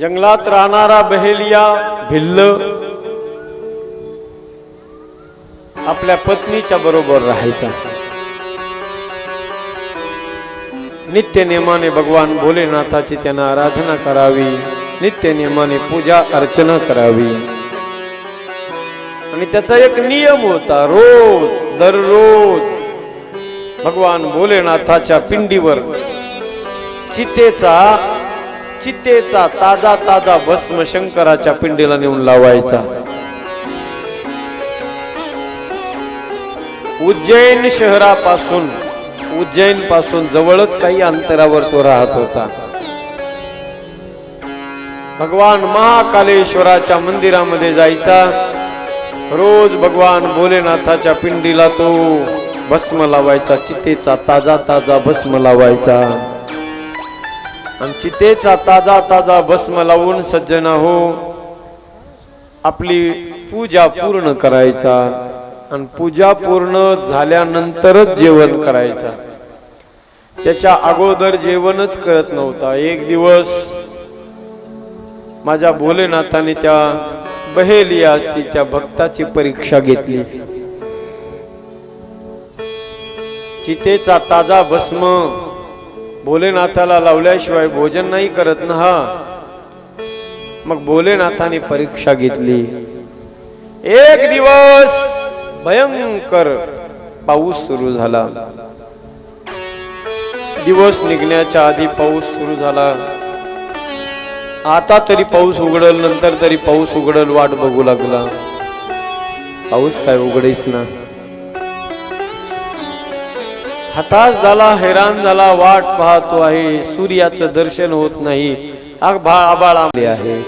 जंगलात राहणारा बहेलिया भिल्ल आपल्या पत्नीच्या बरोबर राहायचा. नित्य नेमाने भगवान भोलेनाथाची त्यांना आराधना करावी नित्य नेमाने पूजा अर्चना करावी. आणि त्याचा एक नियम होता रोज दररोज भगवान भोलेनाथाच्या पिंडीवर चितेचा चितेचा ताजा ताजा भस्म शंकराच्या पिंडीला नेऊन लावायचा. उज्जैन शहरापासून उज्जैनपासून जवळच काही अंतरावर तो राहत होता. भगवान महाकालेश्वराच्या मंदिरामध्ये जायचा. रोज भगवान भोलेनाथाच्या पिंडीला तो भस्म लावायचा चितेचा ताजा ताजा भस्म लावायचा. आणि चितेचा ताजा ताजा भस्म लावून सज्जना हो आपली पूजा पूर्ण करायचा आणि पूजा पूर्ण झाल्यानंतरच जेवण करायचा. त्याच्या अगोदर जेवणच करत नव्हता. एक दिवस माझ्या भोलेनाथाने त्या बहेलियाची त्या भक्ताची परीक्षा घेतली. चितेचा ताजा भस्म भोलेनाथाला लावल्याशिवाय भोजन नाही करत ना हा. मग भोलेनाथाने परीक्षा घेतली. एक दिवस भयंकर पाऊस सुरू झाला. दिवस निघण्याच्या आधी पाऊस सुरू झाला. आता तरी पाऊस उघडल नंतर तरी पाऊस उघडल वाट बघू लागला. पाऊस काय उघडेस ना. हताश झाला हैराण झाला वाट पाहतो आहे सूर्याचं दर्शन होत नाही. आभाळ आबाळ आले आहे.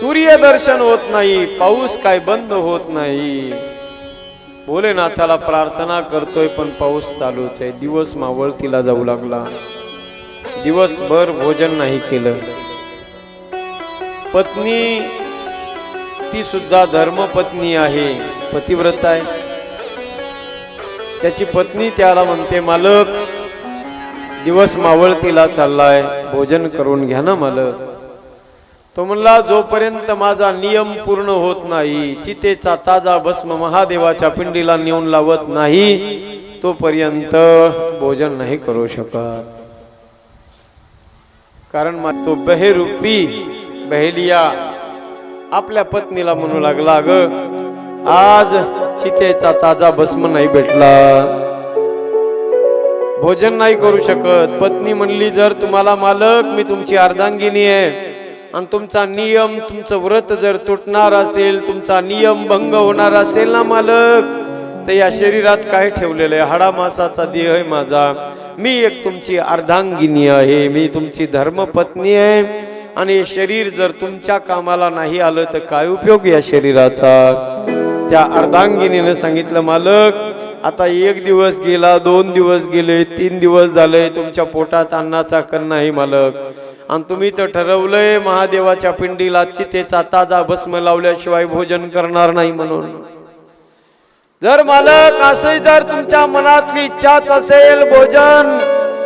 सूर्य दर्शन होत नाही पाऊस काय बंद होत नाही. भोलेनाथाला प्रार्थना करतोय पण पाऊस चालूच आहे. दिवस मावळतीला जाऊ लागला. दिवसभर भोजन नाही केलं. पत्नी ती सुद्धा धर्मपत्नी आहे. पतिव्रत आहे. त्याची पत्नी त्याला म्हणते मालक दिवस मावळतीला चाललाय भोजन करून घ्या ना मालक. तो म्हणला जोपर्यंत माझा नियम पूर्ण होत नाही चितेचा ताजा भस्म महादेवाच्या पिंडीला नेऊन लावत नाही तोपर्यंत भोजन नाही करू शकत. कारण मग तो बहेरूपी बहेलिया आपल्या पत्नीला म्हणू लागला ग आज चितेचा ताजा भस्म नाही भेटला. भोजन नाही करू शकत. पत्नी म्हणली जर तुम्हाला मालक मी तुमची अर्धांगिनी आहे. आणि तुमचा नियम तुमचं व्रत जर तुटणार असेल तुमचा नियम भंग होणार असेल ना मालक तर या शरीरात काय ठेवलेलं आहे? हाडा मासाचा देह आहे माझा. मी एक तुमची अर्धांगिनी आहे. मी तुमची धर्मपत्नी आहे. आणि शरीर जर तुमच्या कामाला नाही आलं तर काय उपयोग या शरीराचा? त्या अर्धांगिनीनं सांगितलं मालक आता एक दिवस गेला दोन दिवस गेले तीन दिवस झाले तुमच्या पोटात अन्नाचा कण नाही मालक. आणि तुम्ही तर ठरवलंय महादेवाच्या पिंडीला चितेचा ताजा भस्म लावल्याशिवाय भोजन करणार नाही म्हणून. जर मालक असे जर तुमच्या मनातली इच्छाच असेल भोजन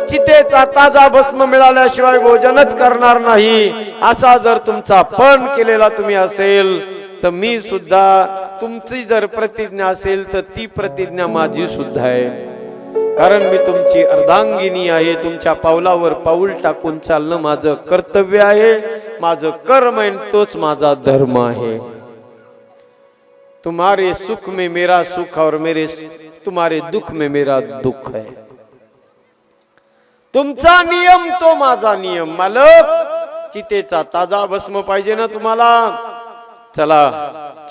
चितेचा ताजा भस्म मिळाल्याशिवाय भोजनच करणार नाही असा जर तुमचा पण केलेला तुम्ही असेल तर मी सुद्धा तुमची जर प्रतिज्ञा असेल तर ती प्रतिज्ञा माझी सुद्धा आहे. कारण मी तुमची अर्धांगिनी आहे तुमच्या पावलावर पाऊल टाकून चालणं माझं कर्तव्य आहे माझं कर्म आहे तोच माझा धर्म आहे. तुम्हारे सुख में मेरा सुख और मेरे तुम्हारे दुख में मेरा दुख है. तुमचा नियम तो माझा नियम मालक. चितेचा ताजा भस्म पाहिजे ना तुम्हाला. चला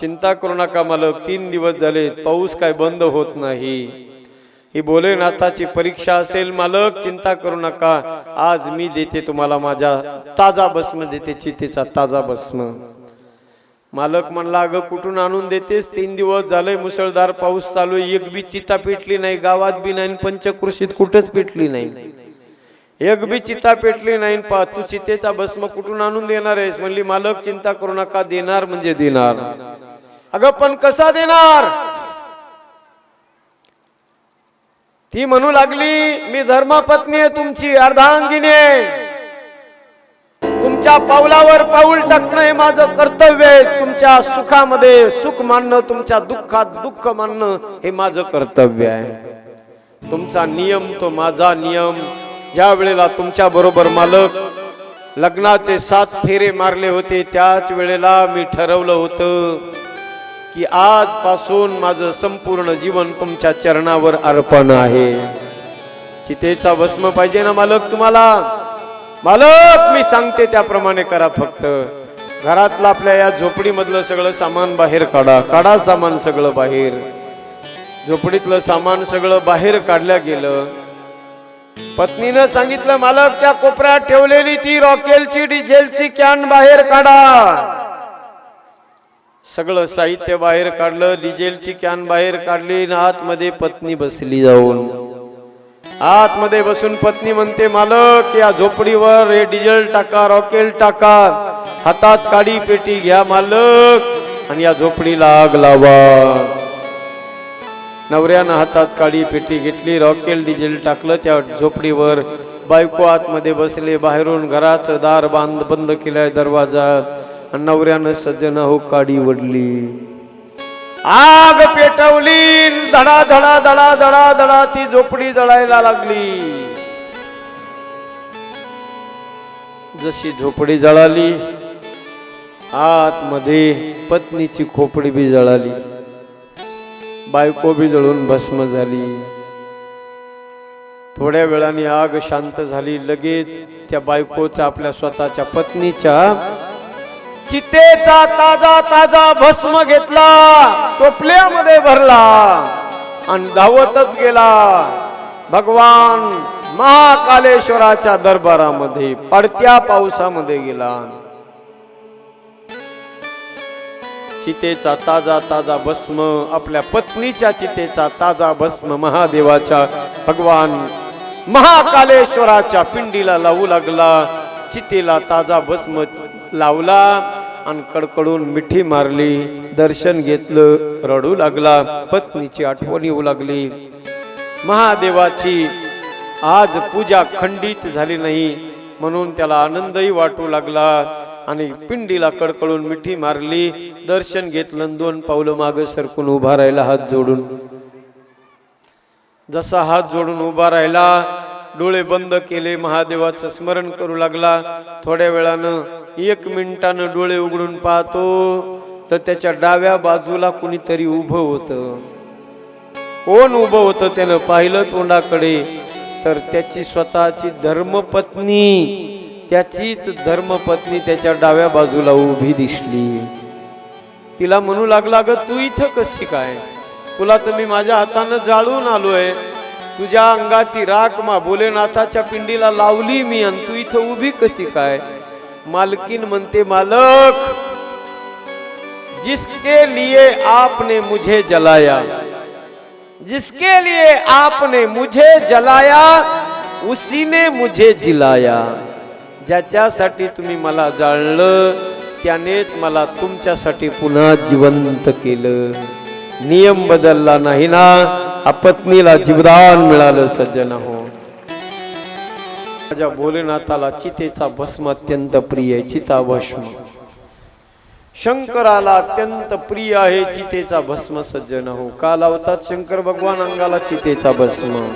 चिंता करू नका मालक तीन दिवस झाले पाऊस काय बंद होत नाही. ही भोलेनाथाची परीक्षा असेल मालक चिंता करू नका. आज मी देते तुम्हाला माझ्या ताजा भस्म देते चितेचा ताजा भस्म. मालक म्हणला अगं कुठून आणून देतेस? तीन दिवस झाले मुसळधार पाऊस चालू आहे. एक बी चिता पेटली नाही गावात बी नाही पंचकृषीत कुठेच पेटली नाही. एक बी चिता पेटली नाही पा तू चितेचा भस्म कुठून आणून देणार आहेस? म्हणली मालक चिंता करू नका देणार म्हणजे देणार. अगं पण कसा देणार? ती म्हणू लागली मी धर्मपत्नी आहे तुमची अर्धांगिनी आहे. तुमच्या पावलावर पाऊल टाकणं हे माझं कर्तव्य आहे. तुमच्या सुखामध्ये सुख मानणं तुमच्या दुःखात दुःख मानणं हे माझं कर्तव्य आहे. तुमचा नियम तो माझा नियम. ज्या वेळेला तुमच्या बरोबर मालक लग्नाचे सात फेरे मारले होते त्याच वेळेला मी ठरवलं होतं की आजपासून माझं संपूर्ण जीवन तुमच्या चरणावर अर्पण आहे. चितेचा भस्म पाहिजे ना मालक तुम्हाला? मालक मी सांगते त्याप्रमाणे करा फक्त. घरातलं आपल्या या झोपडीमधलं सगळं सामान बाहेर काढा. काढा सामान सगळं बाहेर. झोपडीतलं सामान सगळं बाहेर काढल्या गेलं. पत्नीनं सांगितलं मालक त्या कोपऱ्यात ठेवलेली ती रॉकेलची डिझेलची कॅन बाहेर काढा. सगळं साहित्य बाहेर काढलं डिझेलची कॅन बाहेर काढली आणि आतमध्ये पत्नी बसली जाऊन. आतमध्ये बसून पत्नी म्हणते मालक या झोपडीवर हे डिझेल टाका रॉकेल टाका. हातात काडी पेटी घ्या मालक आणि या झोपडीला आग लावा. नवऱ्यानं हातात काडी पेटी घेतली रॉकेल डिझेल टाकलं त्या झोपडीवर बायको आतमध्ये बसले बाहेरून घराचं दार बांध बंद केलाय दरवाजा आणि नवऱ्यानं सज्जन हो काडी वडली आग पेटवली धडा धडा धडा धडा धडा ती झोपडी जळायला लागली. जशी झोपडी जळाली आतमध्ये पत्नीची खोपडी बी जळाली. बायको बी जळून भस्म झाली. थोड्या वेळाने आग शांत झाली. लगेच त्या बायकोचा आपल्या स्वतःच्या पत्नीच्या चितेचा ताजा ताजा भस्म घेतला. टोपल्यामध्ये भरला आणि धावतच गेला. भगवान महाकालेश्वराच्या दरबारामध्ये पडत्या पावसामध्ये गेला. चितेचा ताजा ताजा भस्म आपल्या पत्नीच्या चितेचा ताजा भस्म महादेवाच्या. भगवान महाकालेश्वराच्या पिंडीला लावू लागला चितेला ताजा भस्म लावला आणि कडकडून मिठी मारली दर्शन घेतलं रडू लागला पत्नीची आठवण येऊ लागली. महादेवाची आज पूजा खंडित झाली नाही म्हणून त्याला आनंदही वाटू लागला. आणि पिंडीला कडकडून मिठी मारली. दर्शन घेतलं दोन पावलं माग सरकून उभा राहिला हात जोडून. जसा हात जोडून उभा राहिला डोळे बंद केले महादेवाचं स्मरण करू लागला. थोड्या वेळानं एक मिनिटानं डोळे उघडून पाहतो तर त्याच्या डाव्या बाजूला कुणीतरी उभं होतं. कोण उभं होतं त्यानं पाहिलं तोंडाकडे? तर त्याची स्वतःची धर्मपत्नी. त्याचीच धर्मपत्नी त्याच्या डाव्या बाजूला उभी दिसली. तिला म्हणू लागला ग तू इथं कशी काय? तुला तर मी माझ्या हातानं जाळून आलोय. तुझ्या अंगाची राख मा भोलेनाथाच्या पिंडीला लावली मी आणि तू इथं उभी कशी काय? मालकीन म्हणते मालक जिसके लिए आपने मुझे जलाया जिसके लिए आपने मुझे जलाया उसी ने मुझे जिलाया. ज्याच्यासाठी तुम्ही मला जाळलं त्यानेच मला तुमच्यासाठी पुन्हा जिवंत केलं. नियम बदलला नाही ना अपत्नीला जीवदान मिळालं सज्जन हो. माझ्या भोलेनाथाला चितेचा भस्म अत्यंत प्रिय आहे चिता भस्म. शंकराला अत्यंत प्रिय आहे चितेचा भस्म सज्जन हो. का लावतात शंकर भगवान अंगाला चितेचा भस्म.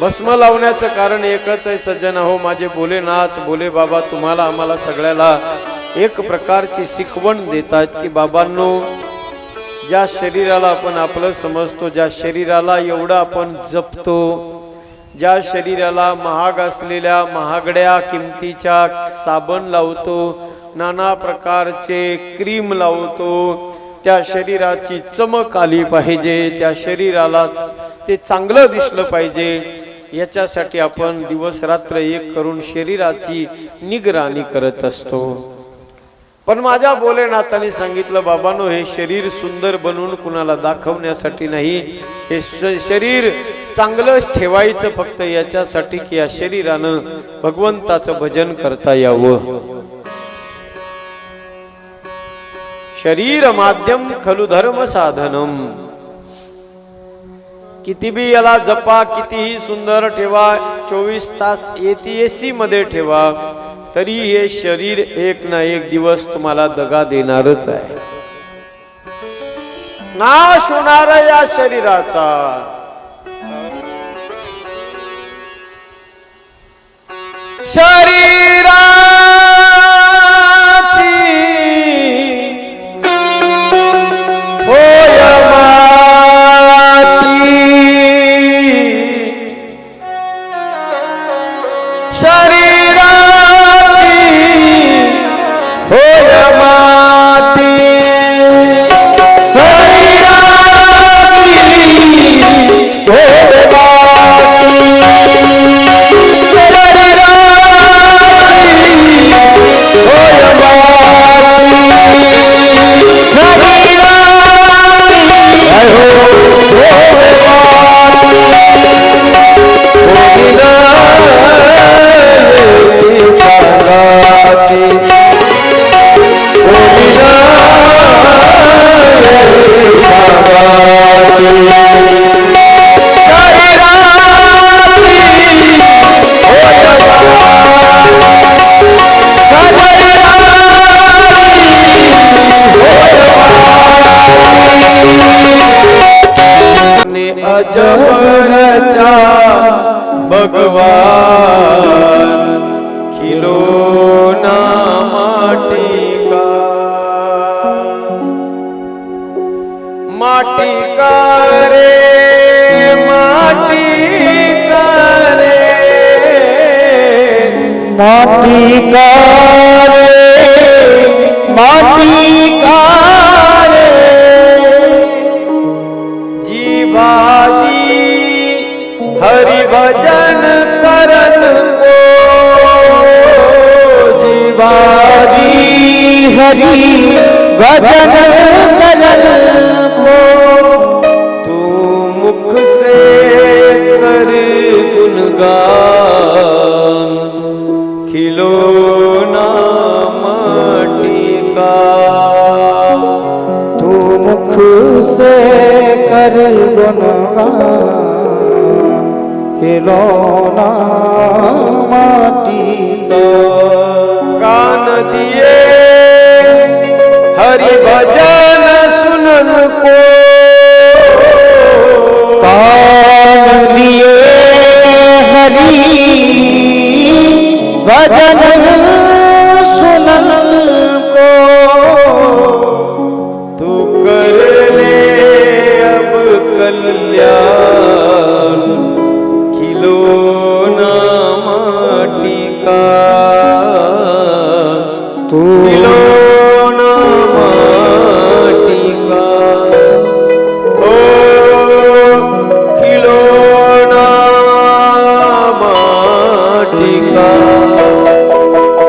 भस्म लावण्याचं कारण एकच आहे सज्जन. हो माझे भोलेनाथ भोले बाबा तुम्हाला आम्हाला सगळ्याला एक प्रकारची शिकवण देतात की बाबांनो ज्या शरीराला आपण आपलं समजतो ज्या शरीराला एवढं आपण जपतो ज्या शरीराला महाग असलेल्या महागड्या किमतीच्या साबण लावतो नाना प्रकारचे क्रीम लावतो त्या शरीराची चमक आली पाहिजे त्या शरीराला ते चांगलं दिसलं पाहिजे याच्यासाठी आपण दिवस रात्र एक करून शरीराची निगराणी करत असतो. पण माझ्या भोलेनाथाने सांगितलं बाबानो हे शरीर सुंदर बनवून कुणाला दाखवण्यासाठी नाही. हे श- शरीर चांगलंच ठेवायचं फक्त याच्यासाठी की या शरीरानं भगवंताचं भजन करता यावं. शरीर माध्यम खलु धर्म साधनम. किती बी याला जपा कितीही सुंदर ठेवा चोवीस तास एसी मध्ये ठेवा. तरी हे शरीर एक ना एक दिवस तुम्हाला दगा देणारच आहे. नाश होणार या शरीराचा. शरीरा माटी करे रे? माटी करे रे? माटी करे रे? माटी करे जीवादी हरि भजन करन को। जीवादी हरि भजन गुणगान खिलौना माटी का कान दिए हरि भजन सुनन को कान दिए